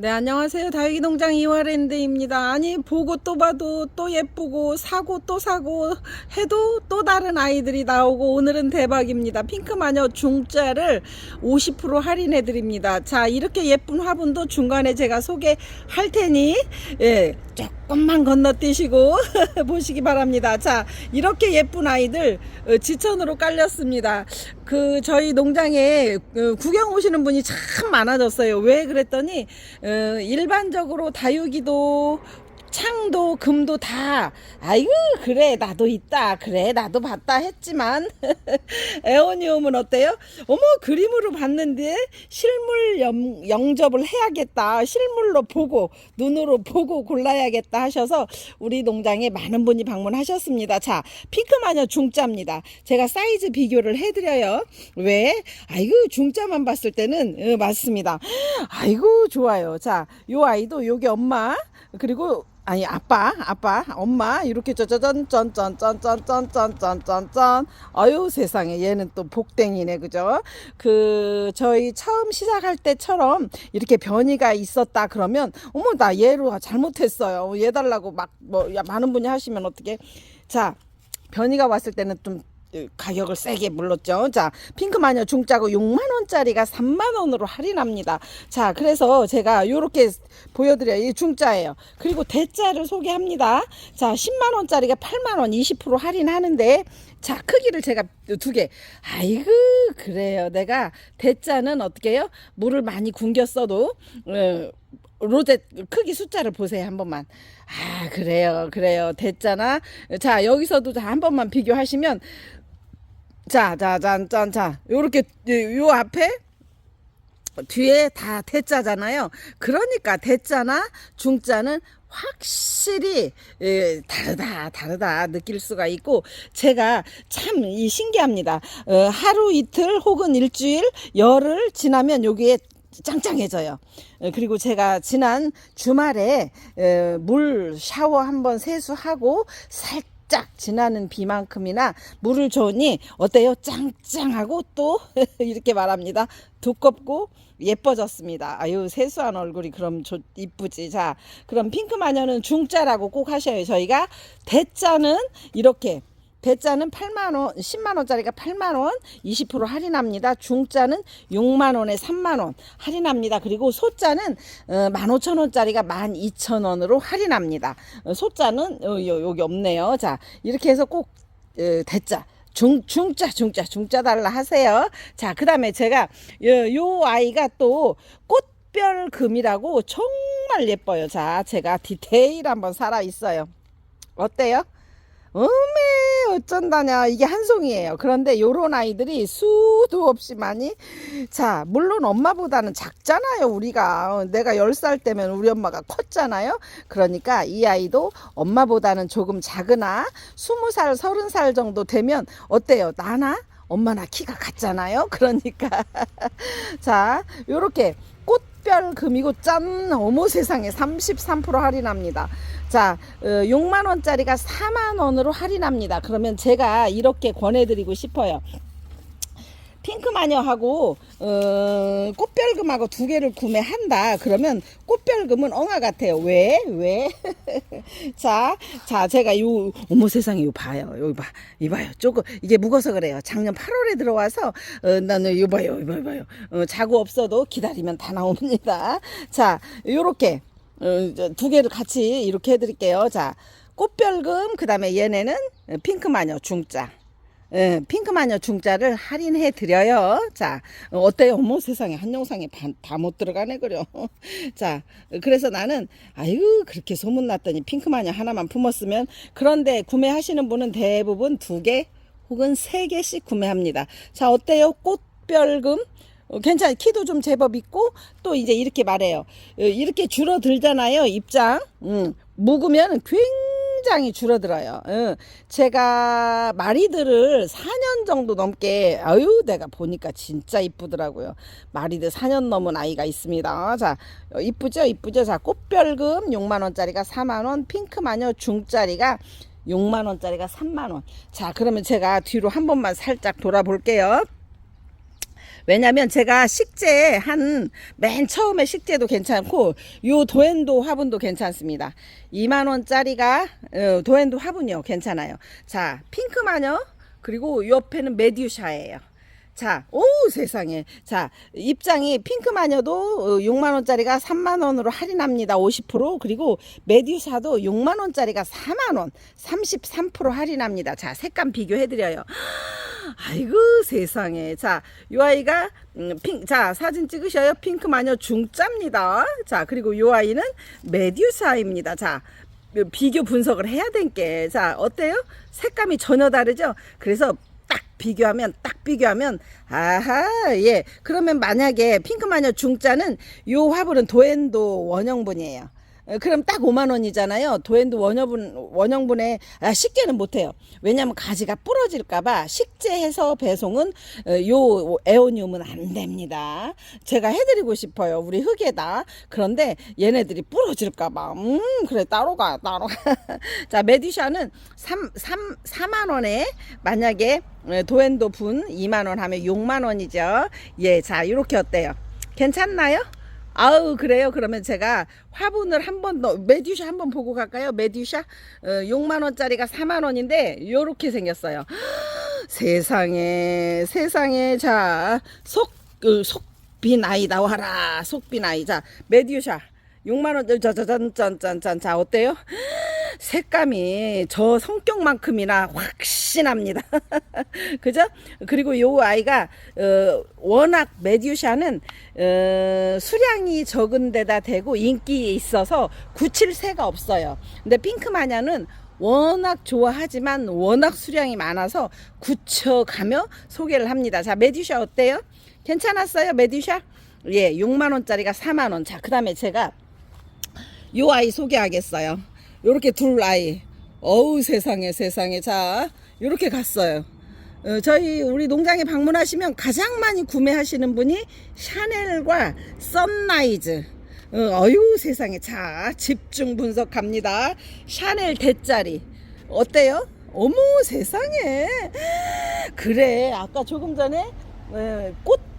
네, 안녕하세요. 다육이 농장 이화랜드입니다. 아니, 보고 또 봐도 또 예쁘고, 사고 또 사고, 해도 또 다른 아이들이 나오고, 오늘은 대박입니다. 핑크마녀 중짜를 50% 할인해 드립니다. 자, 이렇게 예쁜 화분도 중간에 제가 소개할 테니, 예, 조금만 건너뛰시고 보시기 바랍니다. 자, 이렇게 예쁜 아이들 어, 지천으로 깔렸습니다. 그 저희 농장에 어, 구경 오시는 분이 참 많아졌어요. 왜 그랬더니 어, 일반적으로 다육이도 창도 금도 다 아이고 그래 나도 있다 그래 나도 봤다 했지만 에오니움은 어때요? 어머 그림으로 봤는데 실물 영, 영접을 해야겠다. 실물로 보고 눈으로 보고 골라야겠다 하셔서 우리 농장에 많은 분이 방문하셨습니다. 자 핑크마녀 중짜입니다. 제가 사이즈 비교를 해드려요. 왜? 아이고 중짜만 봤을 때는 어, 맞습니다. 아이고 좋아요. 자 요 아이도 요게 엄마. 그리고 아니 아빠 아빠 엄마 이렇게 짠짠짠짠짠짠짠짠짠 아유 세상에 얘는 또 복댕이네 그죠? 그 저희 처음 시작할 때처럼 이렇게 변이가 있었다 그러면 어머 나 얘로 잘못했어요. 얘 달라고 막 뭐 많은 분이 하시면 어떻게 자 변이가 왔을 때는 좀 가격을 세게 물렀죠. 자, 핑크 마녀 중짜고 6만 원짜리가 3만 원으로 할인합니다. 자, 그래서 제가 요렇게 보여 드려요. 이 중짜예요. 그리고 대짜를 소개합니다. 자, 10만 원짜리가 8만 원 20% 할인하는데 자, 크기를 제가 두 개. 아이고, 그래요. 내가 대짜는 어떻게 해요? 물을 많이 굶겼어도 어, 로제 크기 숫자를 보세요 한 번만 아 그래요 그래요 됐잖아 자 여기서도 한 번만 비교하시면 자 자 짠 짠 자. 요렇게 요 앞에 뒤에 다 대자잖아요. 그러니까 대자나 중자는 확실히 예, 다르다 다르다 느낄 수가 있고 제가 참 이 신기합니다. 어, 하루 이틀 혹은 일주일 열흘 지나면 여기에 짱짱해져요. 어, 그리고 제가 지난 주말에 어, 물 샤워 한번 세수하고 살짝 지나는 비만큼이나 물을 줬니 어때요? 짱짱하고 또 이렇게 말합니다. 두껍고 예뻐졌습니다. 아유 세수한 얼굴이 그럼 좋 이쁘지. 자 그럼 핑크 마녀는 중짜라고 꼭 하셔요. 저희가 대짜는 이렇게 대짜는 8만 원, 10만 원짜리가 8만 원, 20% 할인합니다. 중짜는 6만 원에 3만 원 할인합니다. 그리고 소짜는 어, 15,000원짜리가 12,000원으로 할인합니다. 어, 어, 요, 여기 없네요. 자, 이렇게 해서 꼭 어, 대짜 중, 중짜, 중짜, 중짜 달라 하세요. 자, 그 다음에 제가 요, 요 아이가 또 꽃별 금이라고 정말 예뻐요. 자, 제가 디테일 한번 살아 있어요. 어때요? 어메 어쩐다냐. 이게 한 송이에요. 그런데 요런 아이들이 수도 없이 많이 자 물론 엄마보다는 작잖아요 우리가. 어, 내가 10살 때면 우리 엄마가 컸잖아요. 그러니까 이 아이도 엄마보다는 조금 작으나 20살 30살 정도 되면 어때요? 나나 엄마나 키가 같잖아요? 그러니까. 자 요렇게 꽃별 금이고 짠 어머 세상에 33% 할인합니다 자, 어, 6만 원짜리가 4만 원으로 할인합니다. 그러면 제가 이렇게 권해드리고 싶어요. 핑크 마녀하고 어, 꽃별금하고 두 개를 구매한다. 그러면 꽃별금은 엉아 같아요. 왜? 왜? 자, 자, 제가 요 어머 세상에 요 봐요. 여기 봐, 이봐요. 조금 이게 묵어서 그래요. 작년 8월에 들어와서 어, 나는 요 봐요, 이봐요, 봐요. 어, 자고 없어도 기다리면 다 나옵니다. 자, 요렇게 어, 두 개를 같이 이렇게 해 드릴게요. 자, 꽃별금, 그 다음에 얘네는 핑크 마녀 중짜. 예, 핑크마녀 중짜를 할인해 드려요. 자, 어때요? 어머 세상에 한 영상에 다 못 들어가네 그려. 자, 그래서 나는 아유 그렇게 소문 났더니 핑크마녀 하나만 품었으면 그런데 구매하시는 분은 대부분 두 개 혹은 세 개씩 구매합니다. 자, 어때요? 꽃별금 어, 괜찮아 키도 좀 제법 있고 또 이제 이렇게 말해요 어, 이렇게 줄어들잖아요 입장 음, 묵으면 굉장히 줄어들어요. 음, 제가 마리들을 4년 정도 넘게 아유 내가 보니까 진짜 이쁘더라고요. 마리들 4년 넘은 아이가 있습니다. 자 어, 이쁘죠? 이쁘죠? 자 꽃별금 6만 원짜리가 4만 원 핑크 마녀 중짜리가 6만 원짜리가 3만 원. 자 그러면 제가 뒤로 한 번만 살짝 돌아볼게요 왜냐면 제가 식재 한 맨 처음에 식재도 괜찮고 요 도엔도 화분도 괜찮습니다. 2만 원짜리가 어, 도엔도 화분이요 괜찮아요. 자 핑크 마녀 그리고 옆에는 메듀샤예요. 자, 오 세상에. 자, 입장이 핑크 마녀도 6만 원짜리가 3만 원으로 할인합니다. 50% 그리고 메듀사도 6만 원짜리가 4만 원, 33% 할인합니다. 자, 색감 비교해 드려요. 아이고 세상에. 자, 요 아이가 음, 핑, 자 사진 찍으셔요. 핑크 마녀 중짜입니다. 자, 그리고 요 아이는 메듀사입니다. 자. 비교 분석을 해야 된게 자 어때요 색감이 전혀 다르죠 그래서 딱 비교하면 딱 비교하면 아하 예. 그러면 만약에 핑크마녀 중짜는 요 화분은 도엔도 원형분이에요. 어, 그럼 딱 5만 원이잖아요. 도엔도 원형분 원형분에 아, 식재는 못해요. 왜냐하면 가지가 부러질까봐 식재해서 배송은 어, 요 에오니움은 안 됩니다. 제가 해드리고 싶어요. 우리 흙에다. 그런데 얘네들이 부러질까봐. 음 그래 따로 가 따로. 가. 자 메디샤는 3, 3, 4만 원에 만약에 어, 도엔도 분 2만 원 하면 6만 원이죠. 예, 자 이렇게 어때요? 괜찮나요? 아우 그래요? 그러면 제가 화분을 한 번 더 메듀샤 한 번 보고 갈까요? 메듀샤? 어, 6만 원짜리가 4만 원인데 요렇게 생겼어요. 세상에 세상에. 자속 어, 속빈 아이 나와라. 속빈 아이. 자 메듀샤. 6만 원 짜자잔짠짠짠 자 어때요 색감이 저 성격만큼이나 확신합니다. 그죠? 그리고 요 아이가 어, 워낙 메듀샤는 어, 수량이 적은 데다 대고 인기 있어서 굳힐 새가 없어요. 근데 핑크 마녀는 워낙 좋아하지만 워낙 수량이 많아서 굳혀가며 소개를 합니다. 자, 메듀샤 어때요? 괜찮았어요, 메듀샤? 예, 6만 원짜리가 4만 원. 자, 그 다음에 제가 요 아이 소개하겠어요. 요렇게 둘 아이. 어우 세상에 세상에. 자, 요렇게 갔어요. 어, 저희 우리 농장에 방문하시면 가장 많이 구매하시는 분이 샤넬과 썬라이즈. 어, 어유 세상에. 자, 집중 분석합니다. 샤넬 대짜리. 어때요? 어머 세상에. 그래. 아까 조금 전에 에,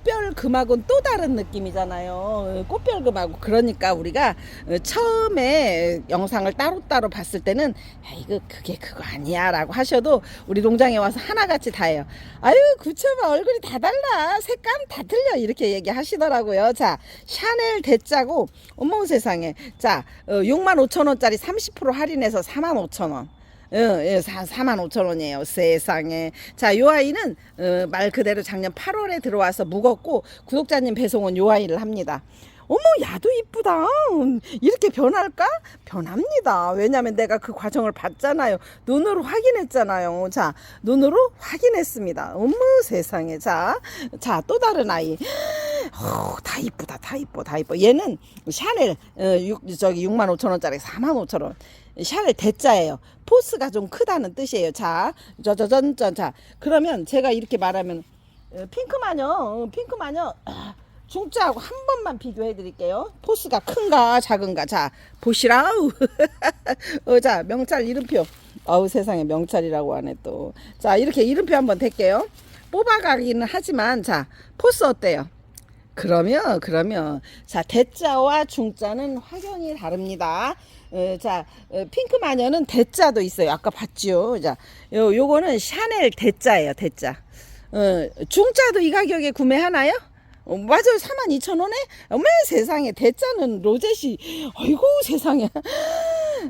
꽃별 금하고는 또 다른 느낌이잖아요. 어, 꽃별 금하고 그러니까 우리가 어, 처음에 영상을 따로따로 봤을 때는 야, 이거 그게 그거 아니야라고 하셔도 우리 농장에 와서 하나같이 다 해요. 아유 구체만 얼굴이 다 달라 색감 다 틀려 이렇게 얘기하시더라고요. 자 샤넬 대짜고 어머 세상에 자 어, 6만 5천 원짜리 30% 할인해서 4만 5천 원. 어, 예, 4, 4만 5천 원이에요. 세상에. 자, 요 아이는 어, 말 그대로 작년 8월에 들어와서 묵었고 구독자님 배송은 요 아이를 합니다. 어머, 야도 이쁘다. 음, 이렇게 변할까? 변합니다. 왜냐면 내가 그 과정을 봤잖아요. 눈으로 확인했잖아요. 자, 눈으로 확인했습니다. 어머, 세상에. 자, 자, 또 다른 아이. 어, 다 이쁘다. 다 이뻐. 다 이뻐. 얘는 샤넬, 어, 6, 저기 6만 5천 원짜리 4만 5천 원. 샤넬 대자예요. 포스가 좀 크다는 뜻이에요. 자, 저저전전 자. 그러면 제가 이렇게 말하면 어, 핑크 마녀, 어, 핑크 마녀 아, 중짜하고 한 번만 비교해 드릴게요. 포스가 큰가 작은가. 자, 보시라우. 어, 자, 명찰 이름표. 어우, 세상에 명찰이라고 하네 또. 자, 이렇게 이름표 한번 댈게요. 뽑아가기는 하지만 자, 포스 어때요? 그러면 그러면 자 대자와 중자는 확연히 다릅니다. 어, 자 어, 핑크 마녀는 대자도 있어요. 아까 봤죠. 자 요, 요거는 샤넬 대자예요. 대자. 어, 중자도 이 가격에 구매하나요? 어, 맞아요. 42,000원에? 어머 세상에 대자는 로제시 어이구 세상에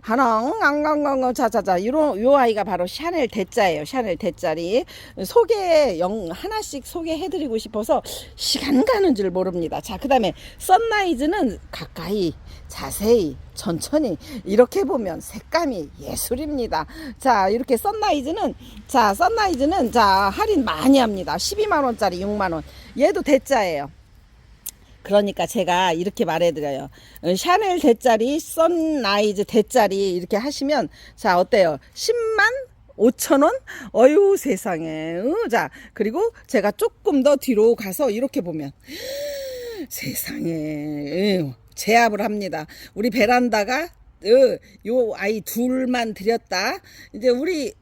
하나 앙앙앙앙 자자 자 요런 요 아이가 바로 샤넬 대자예요. 샤넬 대짜리 소개 영 하나씩 소개해드리고 싶어서 시간 가는 줄 모릅니다. 자 그 다음에 선라이즈는 가까이 자세히 천천히 이렇게 보면 색감이 예술입니다. 자 이렇게 선라이즈는 자 선라이즈는 자 할인 많이 합니다. 12만 원짜리 6만 원. 얘도 대자예요. 그러니까 제가 이렇게 말해드려요. 어, 샤넬 대짜리, 선라이즈 대짜리 이렇게 하시면 자 어때요? 10만 5천 원? 어유 세상에. 어, 자 그리고 제가 조금 더 뒤로 가서 이렇게 보면 세상에 예, 제압을 합니다. 우리 베란다가 어, 요 아이 둘만 드렸다. 이제 우리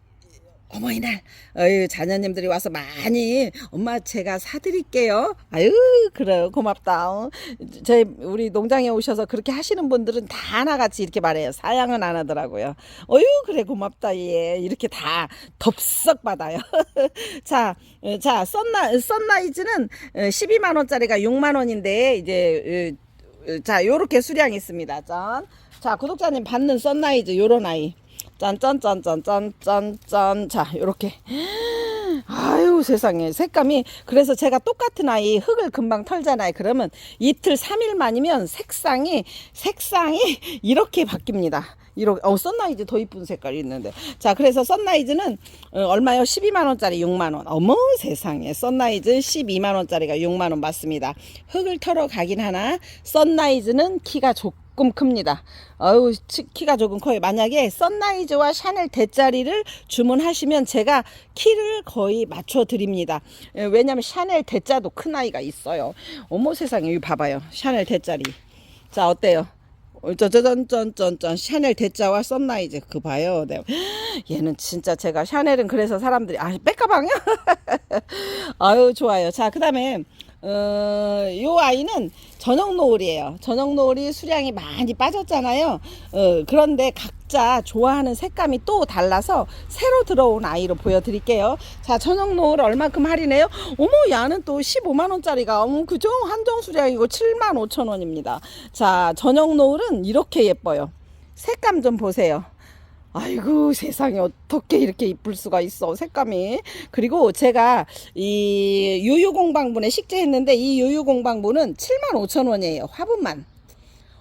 어머니날 어유 자녀님들이 와서 많이 엄마 제가 사드릴게요. 아유 그래요 고맙다. 어. 제 우리 농장에 오셔서 그렇게 하시는 분들은 다 하나같이 이렇게 말해요. 사양은 안 하더라고요. 어유 그래 고맙다 얘 이렇게 다 덥석 받아요. 자, 어, 자 썬나 썬라이즈는 12만 원짜리가 6만 원인데 이제 어, 어, 자 요렇게 수량이 있습니다. 짠. 자 구독자님 받는 썬라이즈 요런 아이. 짠짠짠짠짠짠짠 자 요렇게 아유 세상에 색감이 그래서 제가 똑같은 아이 흙을 금방 털잖아요 그러면 이틀 3일만이면 색상이 색상이 이렇게 바뀝니다 이렇게 어 썬라이즈 더 이쁜 색깔이 있는데 자 그래서 썬라이즈는 어, 얼마요 12만원짜리 6만원 어머 세상에 썬라이즈 12만원짜리가 6만원 맞습니다 흙을 털어 가긴 하나 썬라이즈는 키가 조금 큽니다. 어우 치- 키가 조금 커요. 만약에 썬라이즈와 샤넬 대짜리를 주문하시면 제가 키를 거의 맞춰 드립니다. 예, 왜냐면 샤넬 대짜도 큰 아이가 있어요. 어머 세상에 여기 봐봐요. 샤넬 대짜리. 자 어때요? 어, 짠짠짠짠짠 샤넬 대짜와 썬라이즈 그 봐요. 네. 얘는 진짜 제가 샤넬은 그래서 사람들이 아 백가방이야? 아유 좋아요. 자 그다음에 어, 요 아이는 저녁 노을이에요. 저녁 노을이 수량이 많이 빠졌잖아요. 어, 그런데 각자 좋아하는 색감이 또 달라서 새로 들어온 아이로 보여드릴게요. 자, 저녁 노을 얼마큼 할인해요? 어머, 야는 또 15만원짜리가, 어머, 그죠? 한정 수량이고 7만 5천원입니다. 자, 저녁 노을은 이렇게 예뻐요. 색감 좀 보세요. 아이고 세상에 어떻게 이렇게 이쁠 수가 있어 색감이. 그리고 제가 이 유유공방분에 식재했는데 이 유유공방분은 7만 5천 원이에요 화분만.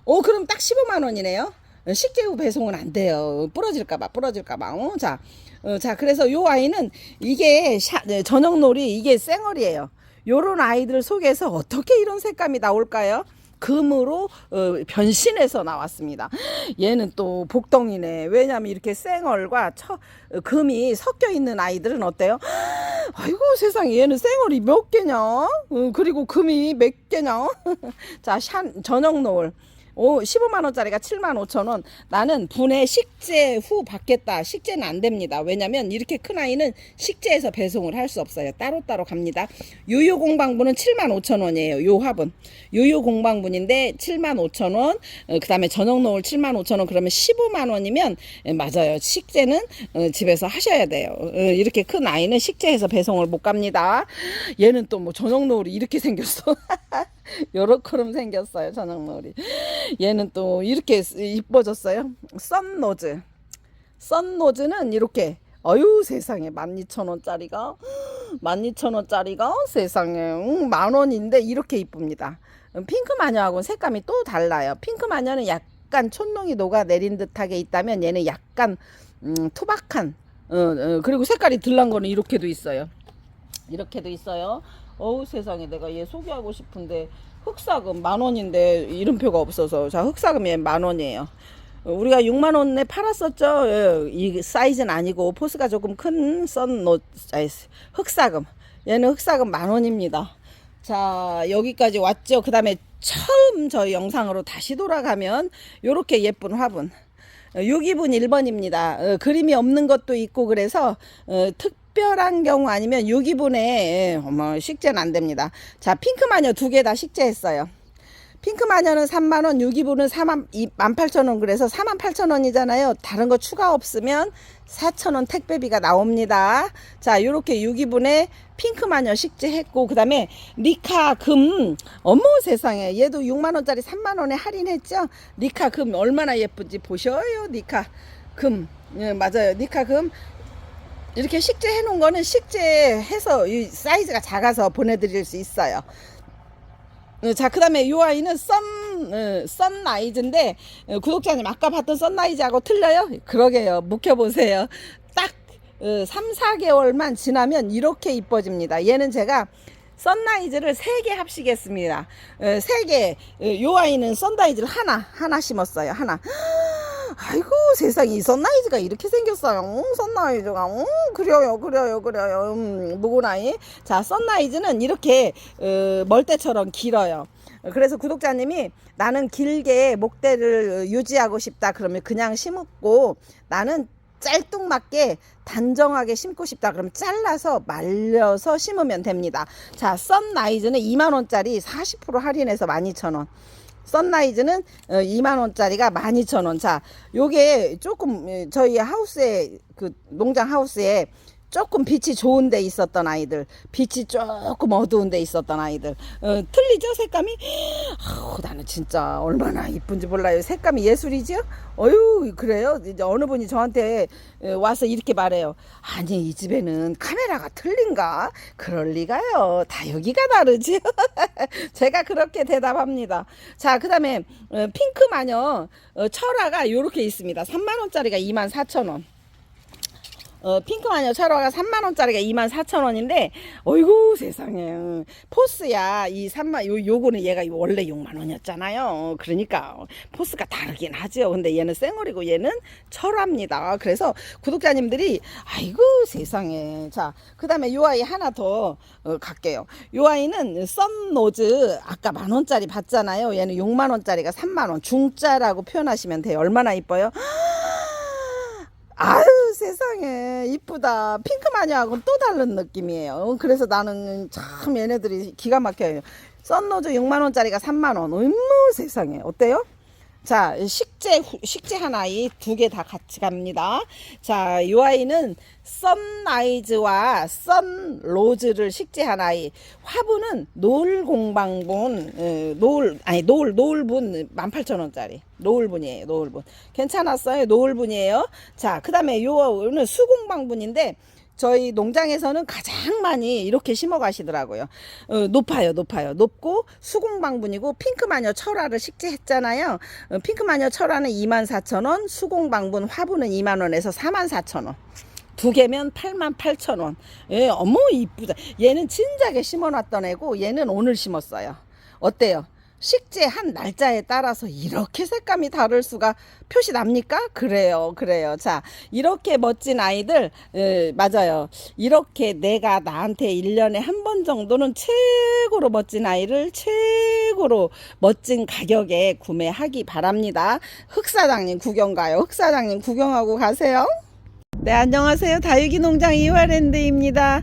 오 그럼 딱 15만 원이네요? 식재 후 배송은 안 돼요. 부러질까봐 부러질까봐. 어, 자, 어, 자 그래서 요 아이는 이게 샤, 네, 저녁놀이 이게 쌩얼이에요. 요런 아이들 속에서 어떻게 이런 색감이 나올까요? 금으로 어, 변신해서 나왔습니다. 얘는 또 복덩이네. 왜냐면 이렇게 쌩얼과 처, 어, 금이 섞여 있는 아이들은 어때요? 아이고 세상에 얘는 쌩얼이 몇 개냐? 어, 그리고 금이 몇 개냐? 자, 샤, 저녁 노을. 오, 15만 원짜리가 7만 5천 원. 나는 분해 식재 후 받겠다. 식재는 안 됩니다. 왜냐면 이렇게 큰 아이는 식재에서 배송을 할 수 없어요. 따로따로 갑니다. 유유 공방분은 7만 5천 원이에요. 요 화분. 유유 공방분인데 7만 5천 원. 어, 그다음에 저녁 노을 7만 5천 원. 그러면 15만 원이면 예, 맞아요. 식재는 어, 집에서 하셔야 돼요. 어, 이렇게 큰 아이는 식재해서 배송을 못 갑니다. 얘는 또 뭐 저녁 노을이 이렇게 생겼어. 요렇게름 생겼어요 저녁 놀이. 얘는 또 이렇게 이뻐졌어요. 썬노즈. 썬노즈는 이렇게 어유 세상에 12,000원짜리가 12,000원짜리가 세상에 음, 만 원인데 이렇게 이쁩니다. 음, 핑크 마녀하고는 색감이 또 달라요. 핑크 마녀는 약간 촌농이 녹아 내린 듯하게 있다면 얘는 약간 음, 투박한 어, 어, 그리고 색깔이 들란 거는 이렇게도 있어요. 이렇게도 있어요. 어우 세상에 내가 얘 소개하고 싶은데 흑사금 만 원인데 이름표가 없어서 자 흑사금 얘만 원이에요. 어, 우리가 6만 원에 팔았었죠. 예, 이 사이즈는 아니고 포스가 조금 큰 썬노 아이, 흑사금. 얘는 흑사금 만 원입니다. 자 여기까지 왔죠. 그 다음에 처음 저희 영상으로 다시 돌아가면 요렇게 예쁜 화분. 6기분 1번입니다. 어, 그림이 없는 것도 있고 그래서 어, 특 별한 경우 아니면 6기분에 어머 식재는 안 됩니다. 자 핑크 마녀 두 개 다 식재했어요. 핑크 마녀는 3만원, 6기분은 4만, 18,000원, 그래서 48,000원이잖아요. 다른 거 추가 없으면 4,000원 택배비가 나옵니다. 자, 요렇게 6기분에 핑크 마녀 식재했고, 그 다음에 리카 금, 어머 세상에, 얘도 6만 원짜리 3만 원에 할인했죠? 리카 금 얼마나 예쁜지 보셔요, 리카 금. 예, 맞아요. 리카 금. 이렇게 식재 해 놓은 거는 식재 해서 이 사이즈가 작아서 보내드릴 수 있어요. 어, 자, 그 다음에 요 아이는 썬, 어, 썬라이즈인데, 어, 구독자님 아까 봤던 썬라이즈하고 틀려요? 그러게요. 묵혀보세요. 딱, 어, 3, 4개월만 지나면 이렇게 이뻐집니다. 얘는 제가 썬라이즈를 3개 합식했습니다. 어, 3개, 어, 요 아이는 썬라이즈를 하나, 하나 심었어요. 하나. 아이고 세상에 이 선라이즈가 이렇게 생겼어요. 응, 선라이즈가 응, 그려요 그려요 그려요. 음, 무고나이. 자 선라이즈는 이렇게 어, 멀대처럼 길어요. 그래서 구독자님이 나는 길게 목대를 유지하고 싶다 그러면 그냥 심고 나는 짤뚱맞게 단정하게 심고 싶다 그러면 잘라서 말려서 심으면 됩니다. 자, 썬라이즈는 2만 원짜리 40% 할인해서 12,000원. 썬라이즈는 2만 원짜리가 12,000원. 자, 요게 조금 에, 저희 하우스에 그 농장 하우스에 조금 빛이 좋은 데 있었던 아이들, 빛이 조금 어두운 데 있었던 아이들. 어, 틀리죠? 색감이? 아우, 나는 진짜 얼마나 이쁜지 몰라요. 색감이 예술이죠? 어유 그래요? 이제 어느 분이 저한테 에, 와서 이렇게 말해요. 아니, 이 집에는 카메라가 틀린가? 그럴 리가요. 다 여기가 다르지. 제가 그렇게 대답합니다. 자, 그 다음에 핑크 마녀 어, 철화가 요렇게 있습니다. 3만원짜리가 2만 4천원. 어, 핑크 마녀 철화가 3만 원짜리가 2만 4천 원인데, 어이구 세상에 포스야 이 3만 요 요거는 얘가 원래 6만 원이었잖아요. 그러니까 포스가 다르긴 하죠. 근데 얘는 쌩얼이고 얘는 철화입니다. 그래서 구독자님들이 아이고 세상에 자 그 다음에 요 아이 하나 더 어, 갈게요. 요 아이는 썬노즈 아까 만 원짜리 봤잖아요. 얘는 6만 원짜리가 3만 원 중짜라고 표현하시면 돼요. 얼마나 이뻐요? 아유 세상에. 이쁘다. 핑크 마녀하고는 또 다른 느낌이에요. 그래서 나는 참 얘네들이 기가 막혀요. 썬노즈 6만원짜리가 3만원. 어머 세상에. 어때요? 자 식재 후- 식재 한 아이 두 개 다 같이 갑니다. 자 이 아이는 썬라이즈와 썬로즈를 식재 한 아이. 화분은 노을 공방분 에, 노을 아니 노을 노을분 18,000원짜리. 노을분이에요 노을분. 괜찮았어요? 노을분이에요? 자 그 다음에 요는 수공방분인데 저희 농장에서는 가장 많이 이렇게 심어 가시더라고요. 어, 높아요, 높아요. 높고 수공방분이고 핑크마녀 철화를 식재했잖아요. 어, 핑크마녀 철화는 24,000원, 수공방분 화분은 2만 원에서 44,000원. 두 개면 8만 8천 원. 예, 어머 이쁘다. 얘는 진작에 심어 놨던 애고 얘는 오늘 심었어요. 어때요? 식재 한 날짜에 따라서 이렇게 색감이 다를 수가 표시 납니까? 그래요, 그래요. 자, 이렇게 멋진 아이들, 예, 맞아요. 이렇게 내가 나한테 1년에 한 번 정도는 최고로 멋진 아이를 최고로 멋진 가격에 구매하기 바랍니다. 흑사장님 구경 가요. 흑사장님 구경하고 가세요. 네, 안녕하세요. 다육이 농장 이화랜드입니다.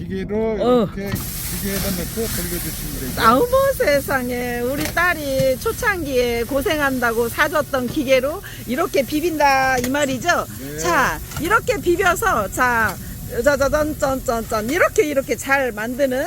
기계로 어. 이렇게 기계에다 넣고 돌려주시면 되죠. 아우머 세상에 우리 딸이 초창기에 고생한다고 사줬던 기계로 이렇게 비빈다 이 말이죠. 네. 자 이렇게 비벼서 자 짜자잔 짠짠짠 이렇게 이렇게 잘 만드는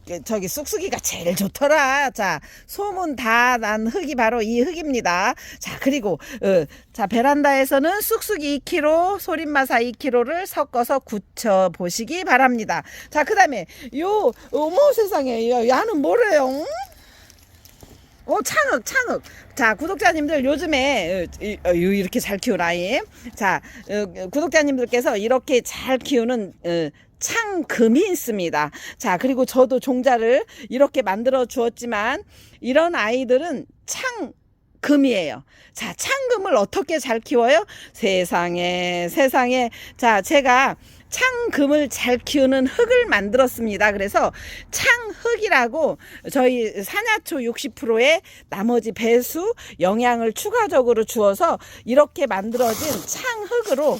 저기 쑥쑥이가 제일 좋더라. 자 소문 다 난 흙이 바로 이 흙입니다. 자 그리고 어, 자 베란다에서는 쑥쑥이 2kg, 소림마사 2kg를 섞어서 굳혀 보시기 바랍니다. 자 그다음에 요 어머 세상에 야, 야는 뭐래요? 응? 어, 창흑, 창흑. 자, 구독자님들 요즘에 어, 이- 어, 이렇게 잘 아이. 자, 어, 구독자님들께서 이렇게 잘 키우는 어, 창금이 있습니다. 자, 그리고 저도 종자를 이렇게 만들어 주었지만 이런 아이들은 창 금이에요. 자, 창금을 어떻게 잘 키워요? 세상에, 세상에. 자, 제가 창금을 잘 키우는 흙을 만들었습니다. 그래서 창흙이라고 저희 산야초 60%의 나머지 배수 영양을 추가적으로 주어서 이렇게 만들어진 창흙으로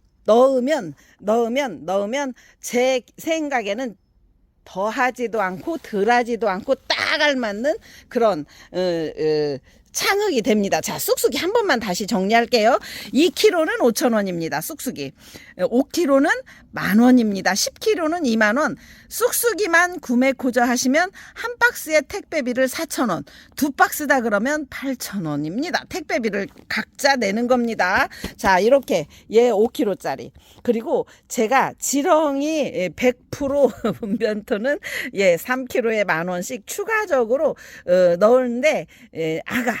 넣으면 넣으면 넣으면 제 생각에는 더하지도 않고 덜하지도 않고 딱 알맞는 그런 어, 어, 창흙이 됩니다. 자, 쑥쑥이 한 번만 다시 정리할게요. 2kg는 5,000원입니다. 쑥쑥이. 5kg는 만 원입니다. 10kg는 2만 원. 쑥쑥이만 구매 고저 하시면 한 박스에 택배비를 4,000원. 두 박스다 그러면 8,000원입니다. 택배비를 각자 내는 겁니다. 자, 이렇게 얘 5kg짜리. 그리고 제가 지렁이 100% 분변토는 예, 3kg에 만 원씩 추가적으로 어, 넣었는데 예, 아가 어,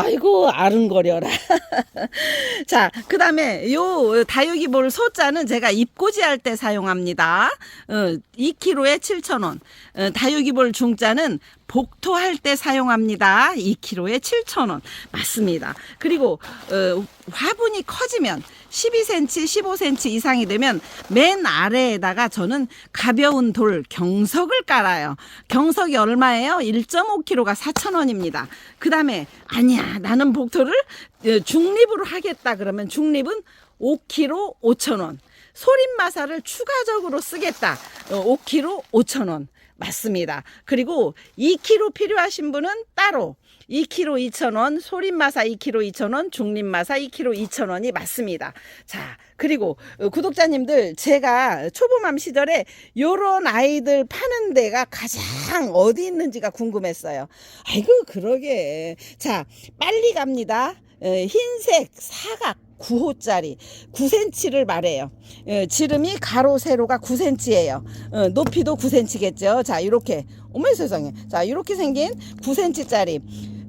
아이고 아른거려라. 자, 그다음에 요 다육이볼 소자는 제가 입고지 할때 사용합니다. 어, 2kg에 7,000원. 어, 다육이볼 중자는 복토할 때 사용합니다. 2kg에 7,000원. 맞습니다. 그리고 어, 화분이 커지면 12cm, 15cm 이상이 되면 맨 아래에다가 저는 가벼운 돌 경석을 깔아요. 경석이 얼마예요? 1.5kg가 4,000원입니다. 그 다음에 아니야 나는 복토를 어, 중립으로 하겠다 그러면 중립은 5kg 5,000원. 소림마사를 추가적으로 쓰겠다. 어, 5kg 5,000원. 맞습니다. 그리고 2kg 필요하신 분은 따로 2kg 2,000원, 소림마사 2kg 2,000원, 중립마사 2kg 2,000원이 맞습니다. 자, 그리고 어, 구독자님들 제가 초보맘 시절에 요런 아이들 파는 데가 가장 어디 있는지가 궁금했어요. 아이고 그러게. 자, 빨리 갑니다. 어, 흰색 사각 9호짜리 9cm를 말해요. 어, 지름이 가로 세로가 9cm예요. 어, 높이도 9cm겠죠. 자, 이렇게 어머 세상에. 자, 이렇게 생긴 9cm짜리 어,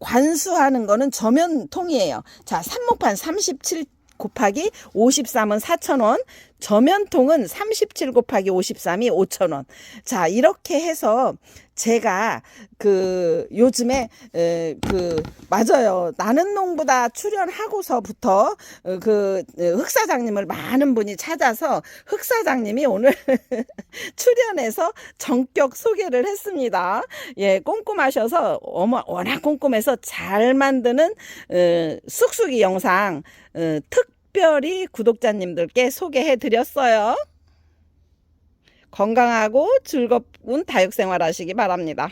관수하는 거는 저면통이에요. 자, 삽목판 37 곱하기 53은 4,000원, 저면통은 37 곱하기 53이 5,000원. 자, 이렇게 해서 제가 그 요즘에 에, 그 맞아요. 나는 농부다 출연하고서부터 어, 그 어, 흑사장님을 많은 분이 찾아서 흑사장님이 오늘 출연해서 전격 소개를 했습니다. 예, 꼼꼼하셔서 어머 워낙 꼼꼼해서 잘 만드는 어, 쑥쑥이 영상 어, 특별히 구독자님들께 소개해 드렸어요. 건강하고 즐거운 다육 생활 하시기 바랍니다.